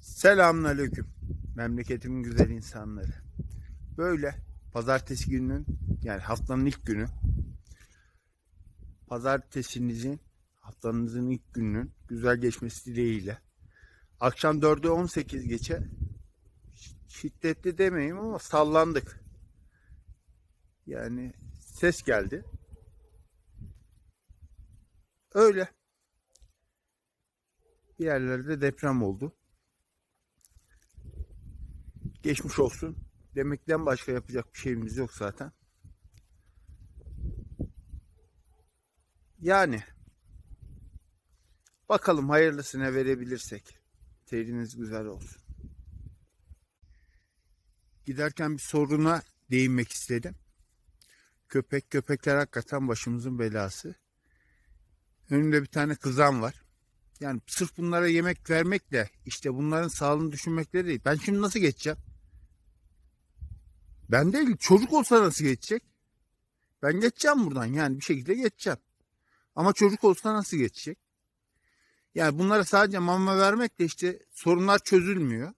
Selamünaleyküm. Memleketimin güzel insanları. Böyle pazartesi gününün yani haftanın ilk günü pazartesinizin haftanızın ilk gününün güzel geçmesi dileğiyle akşam 4'e 18 geçe şiddetli demeyeyim ama sallandık. Yani ses geldi. Öyle. Bir yerlerde deprem oldu. Geçmiş olsun. Demekten başka yapacak bir şeyimiz yok zaten. Yani bakalım hayırlısına verebilirsek. Teyriniz güzel olsun. Giderken bir soruna değinmek istedim. Köpek köpekler hakikaten başımızın belası. Önümde bir tane kızan var. Yani sırf bunlara yemek vermekle işte bunların sağlığını düşünmekle değil. Ben şimdi nasıl geçeceğim? Ben değil çocuk olsa nasıl geçecek? Ben geçeceğim buradan yani bir şekilde geçeceğim. Ama çocuk olsa nasıl geçecek? Yani bunlara sadece mama vermekle işte sorunlar çözülmüyor.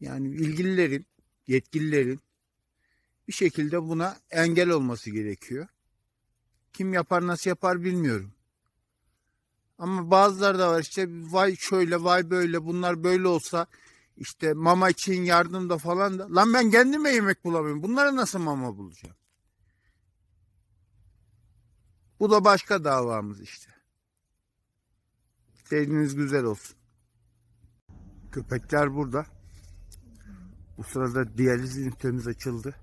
Yani ilgililerin, yetkililerin bir şekilde buna engel olması gerekiyor. Kim yapar nasıl yapar bilmiyorum. Ama bazıları da var işte vay şöyle vay böyle bunlar böyle olsa işte mama için yardım da falan da. Lan ben kendime yemek bulamıyorum. Bunlara nasıl mama bulacağım? Bu da başka davamız işte. Seyriniz güzel olsun. Köpekler burada. Bu sırada diyaliz ünitemiz açıldı.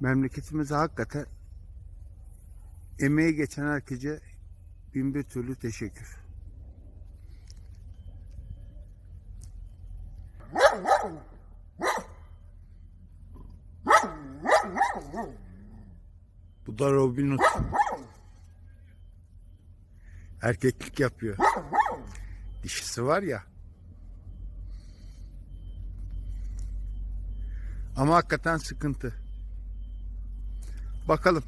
Memleketimize hakikaten emeği geçen herkese bin bir türlü teşekkür. Bu da Robin Hood. Erkeklik yapıyor. Dişisi var ya. Ama hakikaten sıkıntı. Bakalım.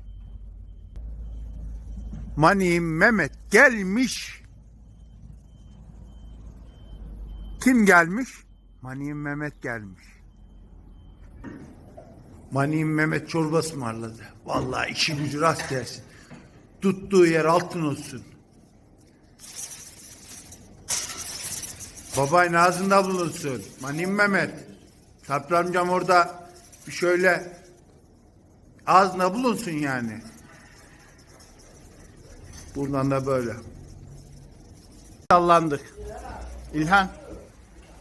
Mani Mehmet gelmiş. Kim gelmiş? Mani Mehmet gelmiş. Mani Mehmet çorba ısmarladı. Vallahi işi gücü rast gelsin. Tuttuğu yer altın olsun. Babayın ağzında bulunsun. Manim Mehmet. Sabri amcam orada şöyle ağzında bulunsun yani. Buradan da böyle. Sallandık. İlhan.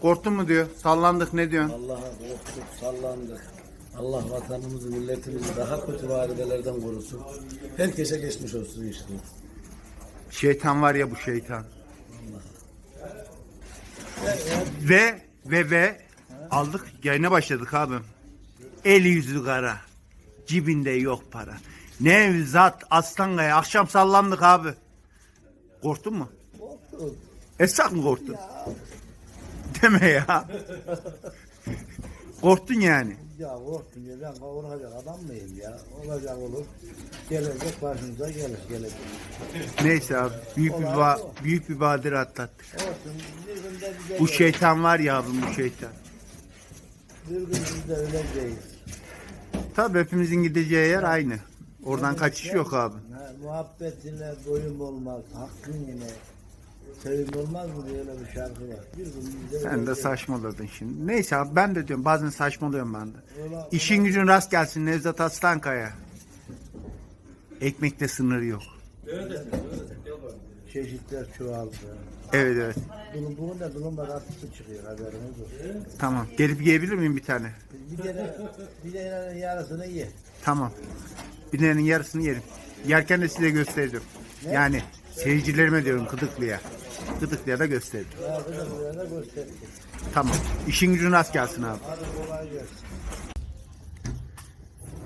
Korktun mu diyor. Sallandık ne diyorsun? Allah'a korktuk, sallandık. Allah vatanımızı, milletimizi daha kötü varidelerden korusun. Herkese geçmiş olsun işte. Şeytan var ya bu şeytan. Ve ve ve aldık yayına başladık abi. Eli yüzü kara. Cibinde yok para. Nevzat Aslangaya akşam sallandık abi. Korktun mu? Korktum. Esrak mı korktun? Deme ya. Korktun yani. Ya korktum ya ben korkacak adam mıyım ya? Olacak olur. Gelecek başımıza gelir gelecek. Neyse abi büyük bir ba- büyük bir badire atlattık. Olsun bir günde bize Bu şeytan var ya abim bu şeytan. bir gün biz de öleceğiz. Tabii hepimizin gideceği yer aynı. Oradan kaçış yok abi. Ha, muhabbetine doyum olmaz, hakkın yine. Sevim olmaz mı diye öyle bir şarkı var. Bir gün Sen de saçmaladın şimdi. Neyse abi ben de diyorum bazen saçmalıyorum ben de. Ola- İşin gücün rast gelsin Nevzat Aslankaya. Ekmekte sınırı yok. Çeşitler çoğaldı. Evet evet. Bunun bugün de tulumba tatlısı çıkıyor haberiniz olsun. Tamam. Gelip yiyebilir miyim bir tane? Bir de bir de yarısını ye. Tamam. Bir tanenin yarısını yerim. Yerken de size göstereceğim. Yani seyircilerime diyorum Gıdıklı'ya. Gıdıklı'ya da da gösterdim. Tamam. İşin gücün rast gelsin abi. Hadi kolay gelsin.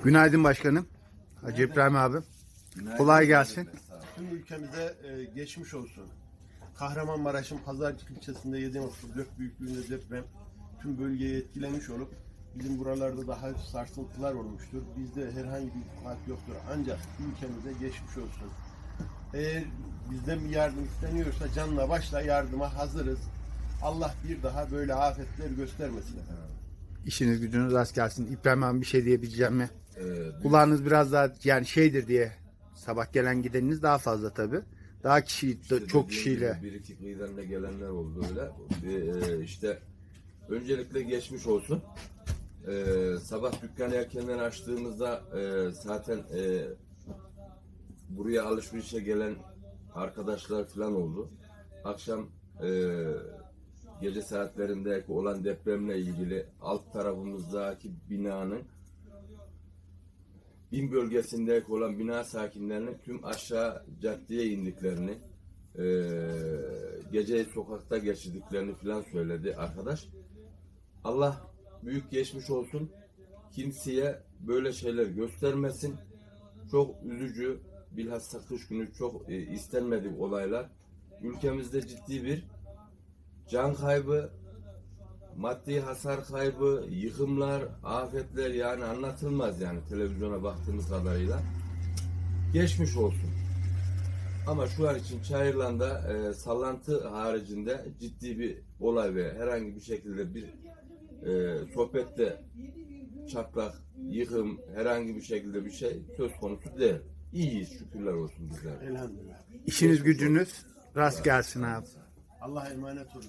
Günaydın başkanım. Hacı İbrahim abim. Kolay gelsin. Tüm ülkemize e, geçmiş olsun. Kahramanmaraş'ın Pazarcık ilçesinde 7.4 büyüklüğünde deprem tüm bölgeyi etkilemiş olup bizim buralarda daha sarsıntılar olmuştur. Bizde herhangi bir fark yoktur. Ancak ülkemize geçmiş olsun. Eğer bizden bir yardım isteniyorsa canla başla yardıma hazırız. Allah bir daha böyle afetler göstermesin efendim. İşiniz gücünüz rast gelsin. İbrahim abi bir şey diyebileceğim mi? Ee, Kulağınız biraz daha yani şeydir diye sabah gelen gideniniz daha fazla tabi. Daha kişi işte çok kişiyle. gibi Bir iki kıyıdan gelenler oldu öyle. Ee, işte öncelikle geçmiş olsun. Ee, sabah dükkanı erkenden açtığımızda e, zaten e, buraya alışverişe gelen arkadaşlar falan oldu. Akşam e, gece saatlerindeki olan depremle ilgili alt tarafımızdaki binanın bin bölgesindeki olan bina sakinlerinin tüm aşağı caddeye indiklerini, eee gece sokakta geçirdiklerini falan söyledi arkadaş. Allah büyük geçmiş olsun. Kimseye böyle şeyler göstermesin. Çok üzücü, bilhassa kış günü çok e, istenmedik olaylar. Ülkemizde ciddi bir can kaybı, maddi hasar kaybı, yıkımlar, afetler yani anlatılmaz yani televizyona baktığımız kadarıyla. Geçmiş olsun. Ama şu an için Çayırlan'da e, sallantı haricinde ciddi bir olay ve herhangi bir şekilde bir e, sohbette çatlak, yıkım, herhangi bir şekilde bir şey söz konusu değil. İyiyiz şükürler olsun bizler. Elhamdülillah. İşiniz gücünüz rast gelsin abi. Allah'a emanet olun.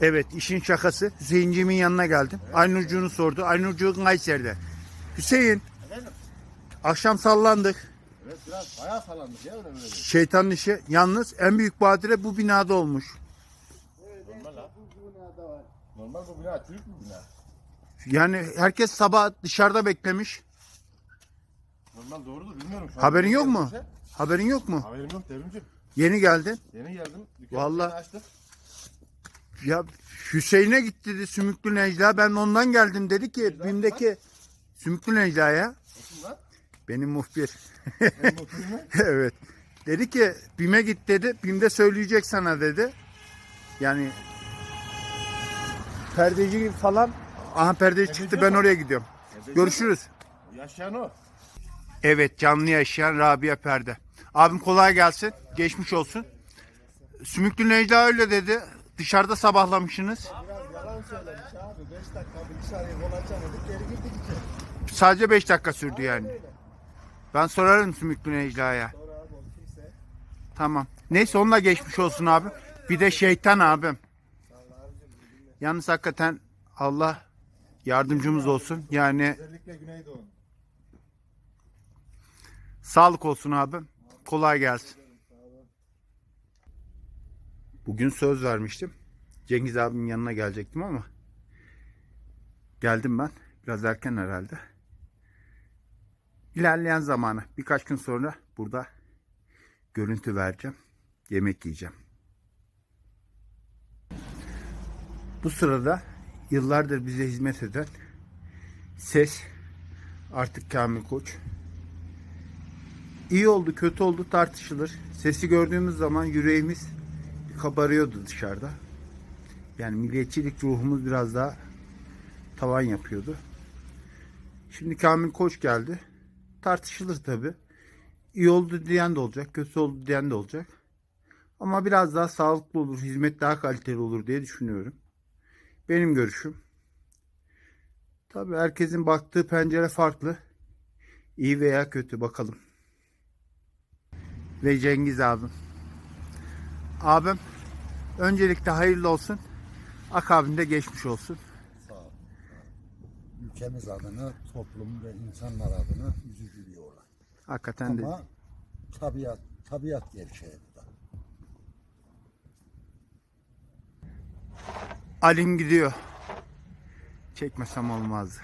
Evet işin şakası Hüseyinciğimin yanına geldim. Aynurcuğunu sordu. Aynurcuğun Kayseri'de. Hüseyin akşam sallandık. Evet biraz bayağı sallandık ya öyle böyle. Şeytanın işi. Yalnız en büyük badire bu binada olmuş. Normal ha. Normal bu bina büyük bir bina. Yani herkes sabah dışarıda beklemiş. Normal doğrudur bilmiyorum. Şu an Haberin yok mu? geldiyse- Haberin yok mu? Haberim yok devrimci. Yeni geldin. Yeni geldim. Dükkanı Vallahi- açtık. Ya Hüseyin'e git dedi Sümüklü Necla. Ben ondan geldim dedi ki BİM'deki Sümüklü Necla'ya. Kim lan? Benim muhbir. Benim oturayım mı? evet. Dedi ki BİM'e git dedi. BİM'de söyleyecek sana dedi. Yani perdeci gibi falan. Aha perdeci çıktı ben oraya gidiyorum. Görüşürüz. Yaşayan o. Evet canlı yaşayan Rabia Perde. Abim kolay gelsin. Geçmiş olsun. Sümüklü Necla öyle dedi. Dışarıda sabahlamışsınız. Biraz yalan söylemiş abi. 5 dakika bilgisayarı kol açamadık geri girdik içeri. Sadece 5 dakika sürdü yani. Ben sorarım Sümüklü Necla'ya. Tamam. Neyse onunla geçmiş olsun abi. Bir de şeytan abim. Yalnız hakikaten Allah yardımcımız olsun. Yani Özellikle Güneydoğu. Sağlık olsun abim. Kolay gelsin. Bugün söz vermiştim. Cengiz abimin yanına gelecektim ama geldim ben. Biraz erken herhalde. İlerleyen zamanı birkaç gün sonra burada görüntü vereceğim. Yemek yiyeceğim. Bu sırada yıllardır bize hizmet eden ses artık Kamil Koç. İyi oldu kötü oldu tartışılır. Sesi gördüğümüz zaman yüreğimiz kabarıyordu dışarıda. Yani milliyetçilik ruhumuz biraz daha tavan yapıyordu. Şimdi Kamil Koç geldi. Tartışılır tabi. İyi oldu diyen de olacak, kötü oldu diyen de olacak. Ama biraz daha sağlıklı olur, hizmet daha kaliteli olur diye düşünüyorum. Benim görüşüm. Tabi herkesin baktığı pencere farklı. İyi veya kötü bakalım. Ve Cengiz abim. Abim öncelikle hayırlı olsun. Akabinde geçmiş olsun. Sağ ol. Ülkemiz adına, toplum ve insanlar adına üzücü bir olay. Hakikaten de Ama tabiat, tabiat gerçeği bu da. Alim gidiyor. Çekmesem olmazdı.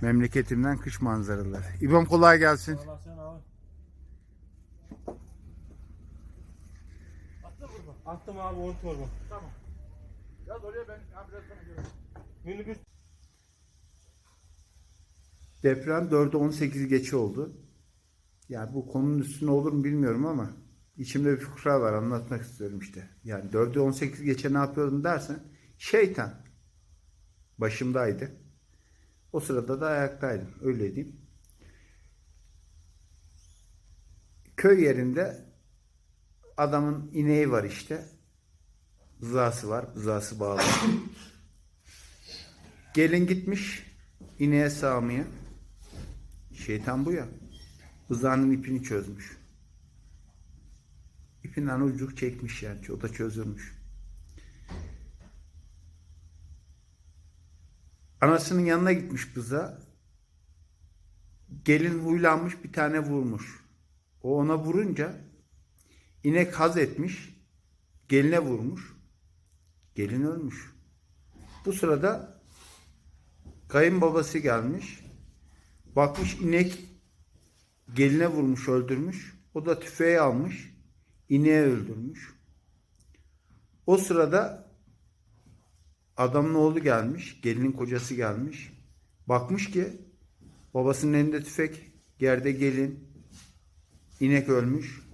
Memleketimden kış manzaraları. İbom kolay gelsin. Attım abi 10 torba. Tamam. Yaz oraya ben Minibüs Deprem 4'e 18 geçe oldu. Yani bu konunun üstüne olur mu bilmiyorum ama içimde bir fıkra var anlatmak istiyorum işte. Yani 4'e 18 geçe ne yapıyordum dersen şeytan başımdaydı. O sırada da ayaktaydım. Öyle diyeyim. köy yerinde adamın ineği var işte. Bızası var. Bızası bağlı. Gelin gitmiş ineğe sağmaya. Şeytan bu ya. Bızağının ipini çözmüş. İpinden ucuk çekmiş yani. O da çözülmüş. Anasının yanına gitmiş bıza. Gelin huylanmış bir tane vurmuş. O ona vurunca inek haz etmiş. Geline vurmuş. Gelin ölmüş. Bu sırada kayınbabası gelmiş. Bakmış inek geline vurmuş öldürmüş. O da tüfeği almış. ineği öldürmüş. O sırada adamın oğlu gelmiş. Gelinin kocası gelmiş. Bakmış ki babasının elinde tüfek. Yerde gelin. inek ölmüş.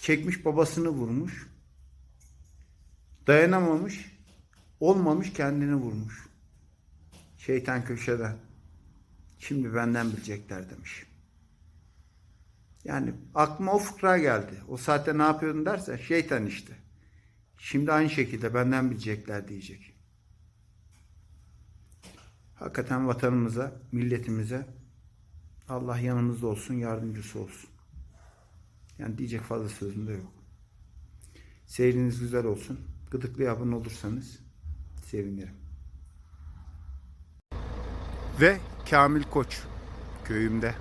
Çekmiş babasını vurmuş. Dayanamamış. Olmamış kendini vurmuş. Şeytan köşeden. Şimdi benden bilecekler demiş. Yani aklıma o fıkra geldi. O saatte ne yapıyordun dersen şeytan işte. Şimdi aynı şekilde benden bilecekler diyecek. Hakikaten vatanımıza, milletimize Allah yanımızda olsun, yardımcısı olsun. Yani diyecek fazla sözüm de yok. Seyriniz güzel olsun. Gıdıklı abone olursanız sevinirim. Ve Kamil Koç köyümde.